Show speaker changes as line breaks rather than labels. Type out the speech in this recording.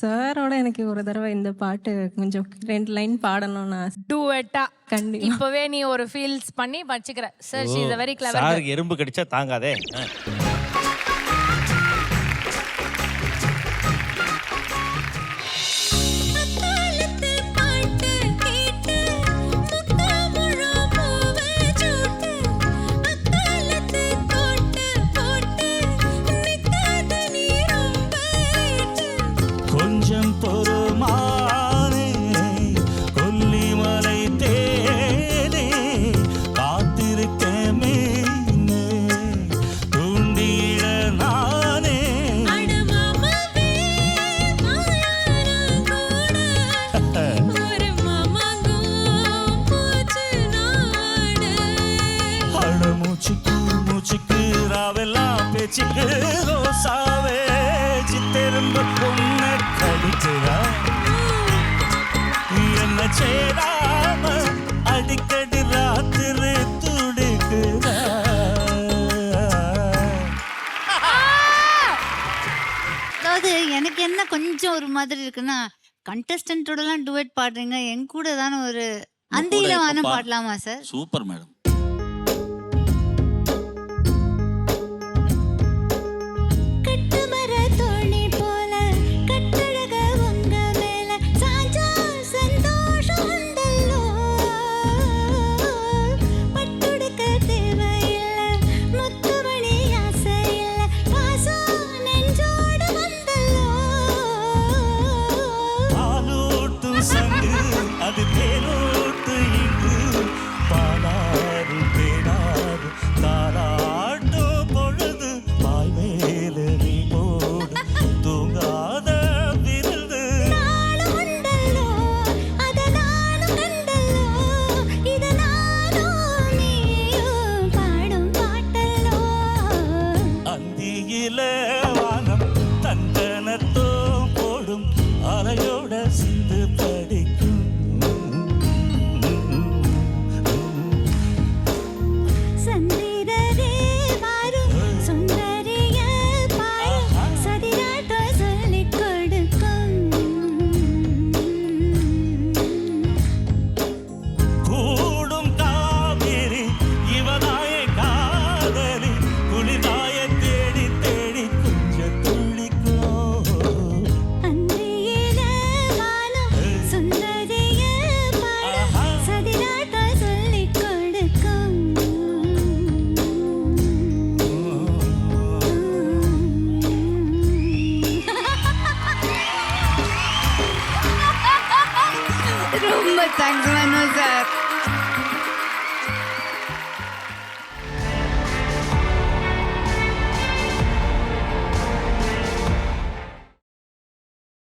சாரோட எனக்கு ஒரு தடவை இந்த பாட்டு கொஞ்சம் ரெண்டு லைன் பாடணும்னு
டூவெட்டா.
கண்டிப்பா.
இப்பவே நீ ஒரு ஃபீல்ஸ் பண்ணி வச்சுக்கிற. Sir she is very clever
சாருக்கு எறும்பு கடிச்சா தாங்காதே.
கொஞ்சம் பொறுமானே கொல்லிமலை தேனே காத்திருக்க மீனே தூண்டிட நானே.
அட மாமாவே மாயாரம் கூட ஒரு மாமாங்கும் பூச்சு நாடு
அட மூச்சுக்கு மூச்சுக்கு ராவெல்லாம் பேச்சுக்கு
அதாவது எனக்கு என்ன கொஞ்சம் ஒரு மாதிரி இருக்குன்னா கண்டஸ்டன்டோடலாம் டுவெட் பாடுறீங்க என் கூட தானே ஒரு அந்தியில
இப்ப
வானம் பாடலாமா சார்
சூப்பர் மேடம்.
ரொம்ப தேங்க்ஸ் மனோ சார்